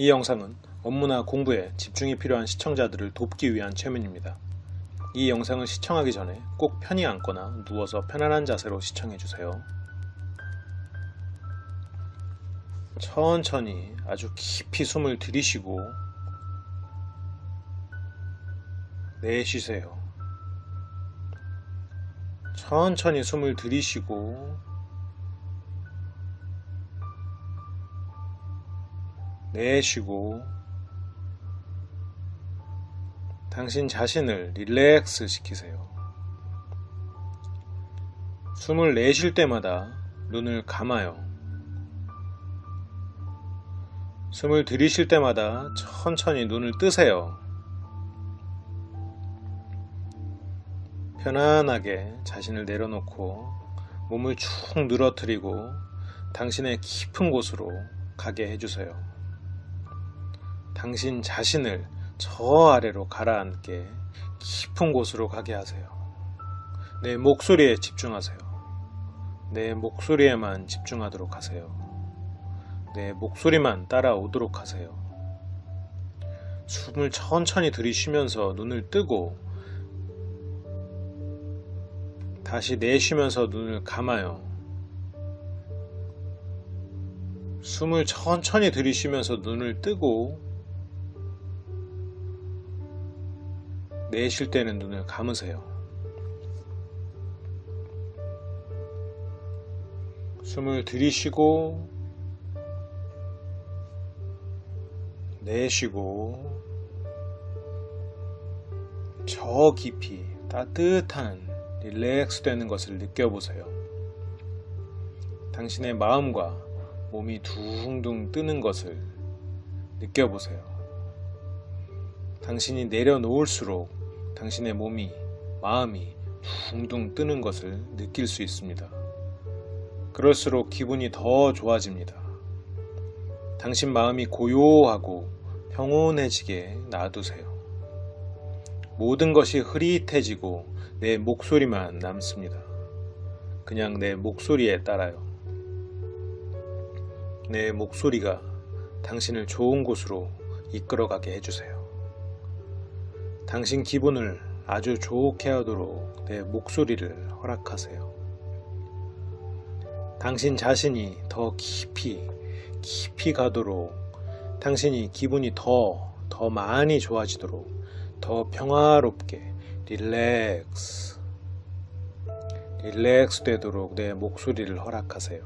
이 영상은 업무나 공부에 집중이 필요한 시청자들을 돕기 위한 최면입니다. 이 영상을 시청하기 전에 꼭 편히 앉거나 누워서 편안한 자세로 시청해주세요. 천천히 아주 깊이 숨을 들이쉬고 내쉬세요. 천천히 숨을 들이쉬고 내쉬고 당신 자신을 릴렉스 시키세요. 숨을 내쉴 때마다 눈을 감아요. 숨을 들이쉴 때마다 천천히 눈을 뜨세요. 편안하게 자신을 내려놓고 몸을 축 늘어뜨리고 당신의 깊은 곳으로 가게 해주세요. 당신 자신을 저 아래로 가라앉게 깊은 곳으로 가게 하세요. 내 목소리에 집중하세요. 내 목소리에만 집중하도록 하세요. 내 목소리만 따라오도록 하세요. 숨을 천천히 들이쉬면서 눈을 뜨고 다시 내쉬면서 눈을 감아요. 숨을 천천히 들이쉬면서 눈을 뜨고 내쉴 때는 눈을 감으세요. 숨을 들이쉬고 내쉬고 저 깊이 따뜻한 릴렉스 되는 것을 느껴보세요. 당신의 마음과 몸이 둥둥 뜨는 것을 느껴보세요. 당신이 내려놓을수록 당신의 몸이, 마음이 둥둥 뜨는 것을 느낄 수 있습니다. 그럴수록 기분이 더 좋아집니다. 당신 마음이 고요하고 평온해지게 놔두세요. 모든 것이 흐릿해지고 내 목소리만 남습니다. 그냥 내 목소리에 따라요. 내 목소리가 당신을 좋은 곳으로 이끌어가게 해주세요. 당신 기분을 아주 좋게 하도록 내 목소리를 허락하세요. 당신 자신이 더 깊이, 깊이 가도록 당신이 기분이 더, 더 많이 좋아지도록 더 평화롭게 릴렉스, 릴렉스 되도록 내 목소리를 허락하세요.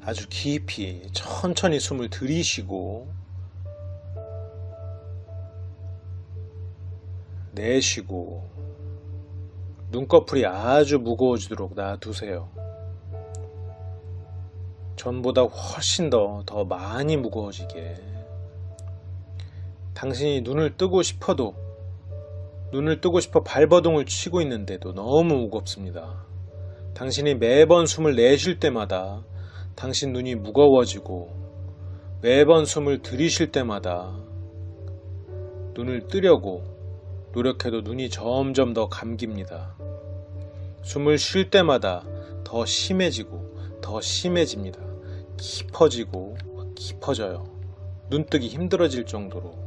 아주 깊이 천천히 숨을 들이쉬고 내쉬고 눈꺼풀이 아주 무거워지도록 놔두세요. 전보다 훨씬 더, 더 많이 무거워지게. 당신이 눈을 뜨고 싶어도, 눈을 뜨고 싶어 발버둥을 치고 있는데도 너무 무겁습니다. 당신이 매번 숨을 내쉴 때마다 당신 눈이 무거워지고, 매번 숨을 들이쉴 때마다 눈을 뜨려고 노력해도 눈이 점점 더 감깁니다. 숨을 쉴 때마다 더 심해지고 더 심해집니다. 깊어지고 깊어져요. 눈뜨기 힘들어질 정도로.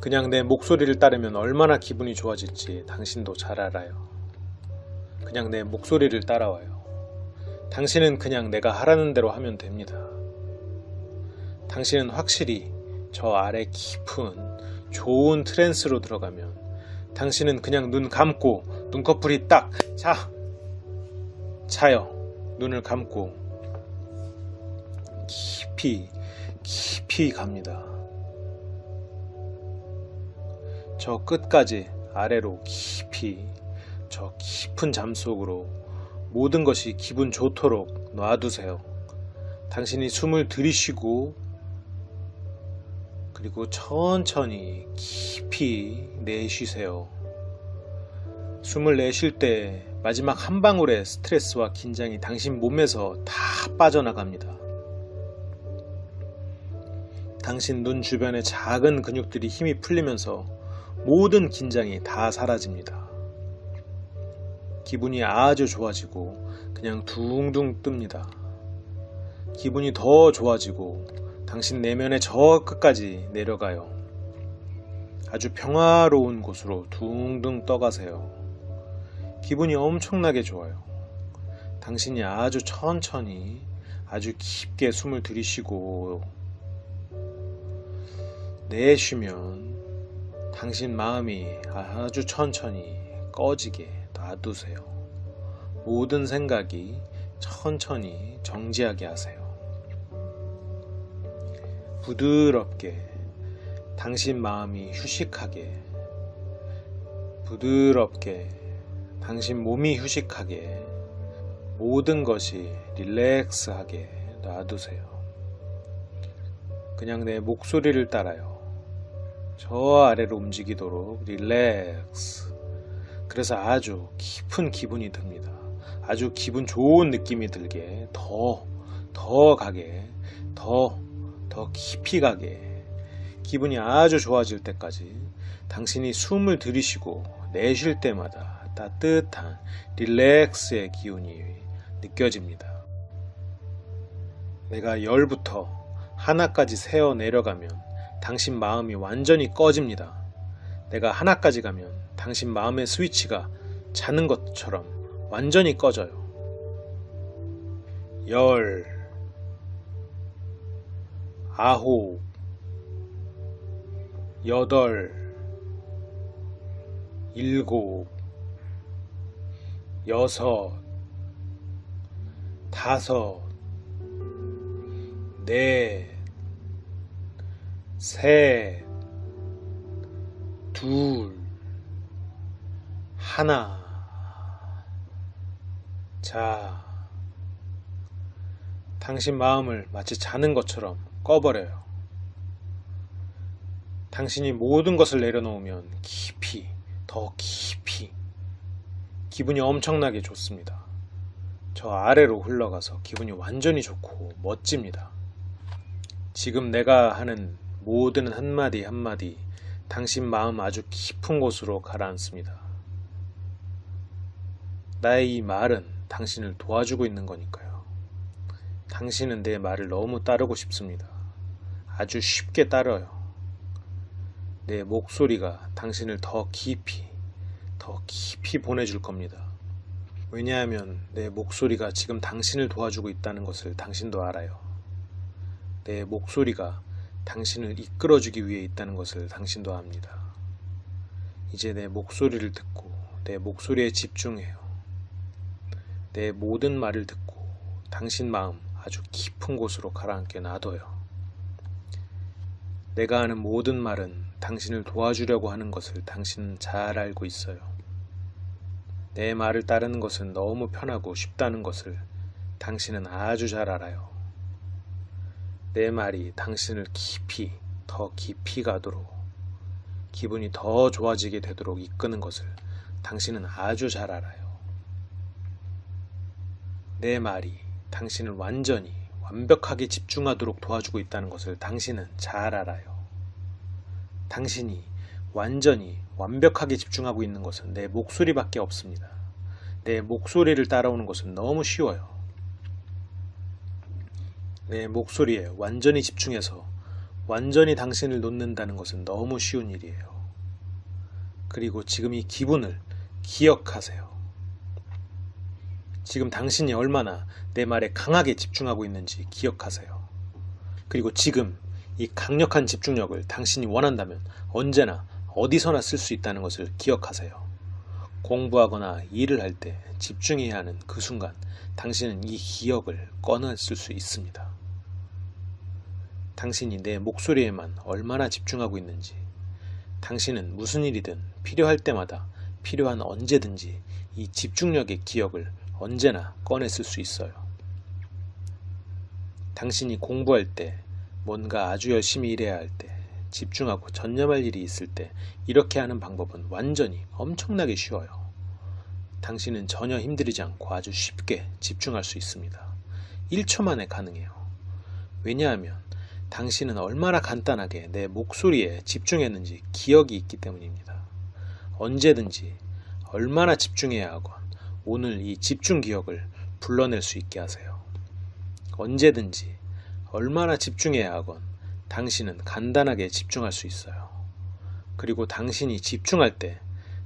그냥 내 목소리를 따르면 얼마나 기분이 좋아질지 당신도 잘 알아요. 그냥 내 목소리를 따라와요. 당신은 그냥 내가 하라는 대로 하면 됩니다. 당신은 확실히 저 아래 깊은 좋은 트랜스로 들어가면 당신은 그냥 눈 감고 눈꺼풀이 딱 자, 자요. 눈을 감고 깊이, 깊이 갑니다. 저 끝까지 아래로 깊이, 저 깊은 잠 속으로 모든 것이 기분 좋도록 놔두세요. 당신이 숨을 들이쉬고 그리고 천천히 깊이 내쉬세요. 숨을 내쉴 때 마지막 한 방울의 스트레스와 긴장이 당신 몸에서 다 빠져나갑니다. 당신 눈 주변의 작은 근육들이 힘이 풀리면서 모든 긴장이 다 사라집니다. 기분이 아주 좋아지고 그냥 둥둥 뜹니다. 기분이 더 좋아지고 당신 내면의 저 끝까지 내려가요. 아주 평화로운 곳으로 둥둥 떠가세요. 기분이 엄청나게 좋아요. 당신이 아주 천천히 아주 깊게 숨을 들이쉬고 내쉬면 당신 마음이 아주 천천히 꺼지게 놔두세요. 모든 생각이 천천히 정지하게 하세요. 부드럽게 당신 마음이 휴식하게 부드럽게 당신 몸이 휴식하게 모든 것이 릴렉스하게 놔두세요. 그냥 내 목소리를 따라요. 저 아래로 움직이도록 릴렉스. 그래서 아주 깊은 기분이 듭니다. 아주 기분 좋은 느낌이 들게 더, 더 가게, 더, 더 깊이 가게 기분이 아주 좋아질 때까지 당신이 숨을 들이쉬고 내쉴 때마다 따뜻한 릴렉스의 기운이 느껴집니다. 내가 열부터 하나까지 세어 내려가면 당신 마음이 완전히 꺼집니다. 내가 하나까지 가면 당신 마음의 스위치가 자는 것처럼 완전히 꺼져요. 열, 아홉, 여덟, 일곱, 여섯, 다섯, 넷, 셋, 둘, 하나. 자, 당신 마음을 마치 자는 것처럼 꺼버려요. 당신이 모든 것을 내려놓으면 깊이, 더 깊이, 기분이 엄청나게 좋습니다. 저 아래로 흘러가서 기분이 완전히 좋고 멋집니다. 지금 내가 하는 모든 한마디 한마디 당신 마음 아주 깊은 곳으로 가라앉습니다. 나의 이 말은 당신을 도와주고 있는 거니까요. 당신은 내 말을 너무 따르고 싶습니다. 아주 쉽게 따라요. 내 목소리가 당신을 더 깊이, 더 깊이 보내줄 겁니다. 왜냐하면 내 목소리가 지금 당신을 도와주고 있다는 것을 당신도 알아요. 내 목소리가 당신을 이끌어주기 위해 있다는 것을 당신도 압니다. 이제 내 목소리를 듣고 내 목소리에 집중해요. 내 모든 말을 듣고 당신 마음 아주 깊은 곳으로 가라앉게 놔둬요. 내가 하는 모든 말은 당신을 도와주려고 하는 것을 당신은 잘 알고 있어요. 내 말을 따르는 것은 너무 편하고 쉽다는 것을 당신은 아주 잘 알아요. 내 말이 당신을 깊이, 더 깊이 가도록, 기분이 더 좋아지게 되도록 이끄는 것을 당신은 아주 잘 알아요. 내 말이 당신을 완전히, 완벽하게 집중하도록 도와주고 있다는 것을 당신은 잘 알아요. 당신이 완전히 완벽하게 집중하고 있는 것은 내 목소리밖에 없습니다. 내 목소리를 따라오는 것은 너무 쉬워요. 내 목소리에 완전히 집중해서 완전히 당신을 놓는다는 것은 너무 쉬운 일이에요. 그리고 지금 이 기분을 기억하세요. 지금 당신이 얼마나 내 말에 강하게 집중하고 있는지 기억하세요. 그리고 지금 이 강력한 집중력을 당신이 원한다면 언제나 어디서나 쓸 수 있다는 것을 기억하세요. 공부하거나 일을 할 때 집중해야 하는 그 순간 당신은 이 기억을 꺼내 쓸 수 있습니다. 당신이 내 목소리에만 얼마나 집중하고 있는지, 당신은 무슨 일이든 필요할 때마다 필요한 언제든지 이 집중력의 기억을 언제나 꺼내 쓸 수 있어요. 당신이 공부할 때 뭔가 아주 열심히 일해야 할 때, 집중하고 전념할 일이 있을 때, 이렇게 하는 방법은 완전히 엄청나게 쉬워요. 당신은 전혀 힘들이지 않고 아주 쉽게 집중할 수 있습니다. 1초 만에 가능해요. 왜냐하면 당신은 얼마나 간단하게 내 목소리에 집중했는지 기억이 있기 때문입니다. 언제든지 얼마나 집중해야 하건 오늘 이 집중 기억을 불러낼 수 있게 하세요. 언제든지 얼마나 집중해야 하건 당신은 간단하게 집중할 수 있어요. 그리고 당신이 집중할 때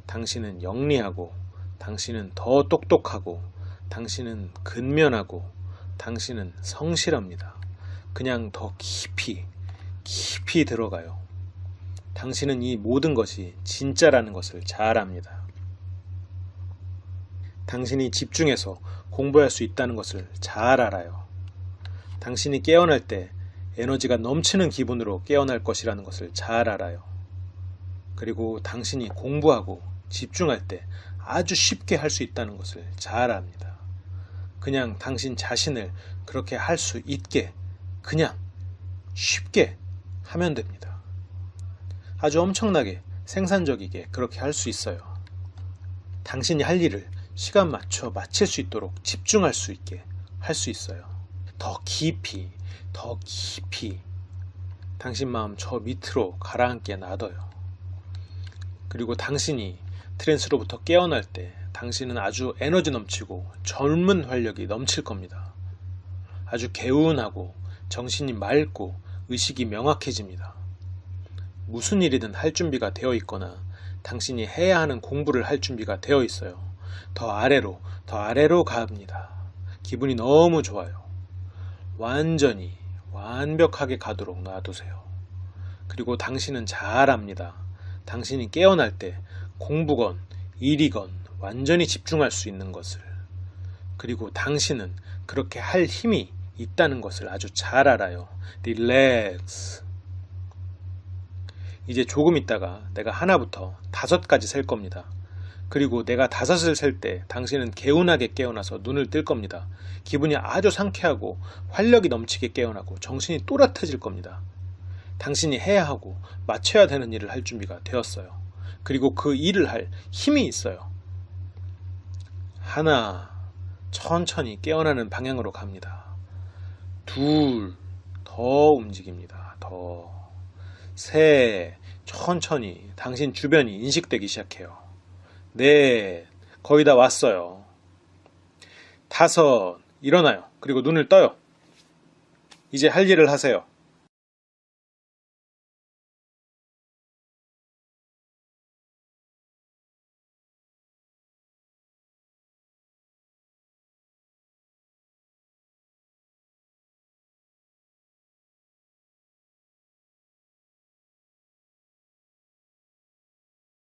당신은 영리하고 당신은 더 똑똑하고 당신은 근면하고 당신은 성실합니다. 그냥 더 깊이 깊이 들어가요. 당신은 이 모든 것이 진짜라는 것을 잘 압니다. 당신이 집중해서 공부할 수 있다는 것을 잘 알아요. 당신이 깨어날 때 에너지가 넘치는 기분으로 깨어날 것이라는 것을 잘 알아요. 그리고 당신이 공부하고 집중할 때 아주 쉽게 할 수 있다는 것을 잘 압니다. 그냥 당신 자신을 그렇게 할 수 있게 그냥 쉽게 하면 됩니다. 아주 엄청나게 생산적이게 그렇게 할 수 있어요. 당신이 할 일을 시간 맞춰 마칠 수 있도록 집중할 수 있게 할 수 있어요. 더 깊이, 더 깊이 당신 마음 저 밑으로 가라앉게 놔둬요. 그리고 당신이 트랜스로부터 깨어날 때 당신은 아주 에너지 넘치고 젊은 활력이 넘칠 겁니다. 아주 개운하고 정신이 맑고 의식이 명확해집니다. 무슨 일이든 할 준비가 되어 있거나 당신이 해야 하는 공부를 할 준비가 되어 있어요. 더 아래로, 더 아래로 갑니다. 기분이 너무 좋아요. 완전히, 완벽하게 가도록 놔두세요. 그리고 당신은 잘 압니다. 당신이 깨어날 때 공부건, 일이건 완전히 집중할 수 있는 것을. 그리고 당신은 그렇게 할 힘이 있다는 것을 아주 잘 알아요. 릴렉스. 이제 조금 있다가 내가 하나부터 다섯까지 셀 겁니다. 그리고 내가 다섯을 셀 때 당신은 개운하게 깨어나서 눈을 뜰 겁니다. 기분이 아주 상쾌하고 활력이 넘치게 깨어나고 정신이 또렷해질 겁니다. 당신이 해야 하고 마쳐야 되는 일을 할 준비가 되었어요. 그리고 그 일을 할 힘이 있어요. 하나, 천천히 깨어나는 방향으로 갑니다. 둘, 더 움직입니다. 더. 셋, 천천히 당신 주변이 인식되기 시작해요. 넷, 거의 다 왔어요. 다섯, 일어나요. 그리고 눈을 떠요. 이제 할 일을 하세요.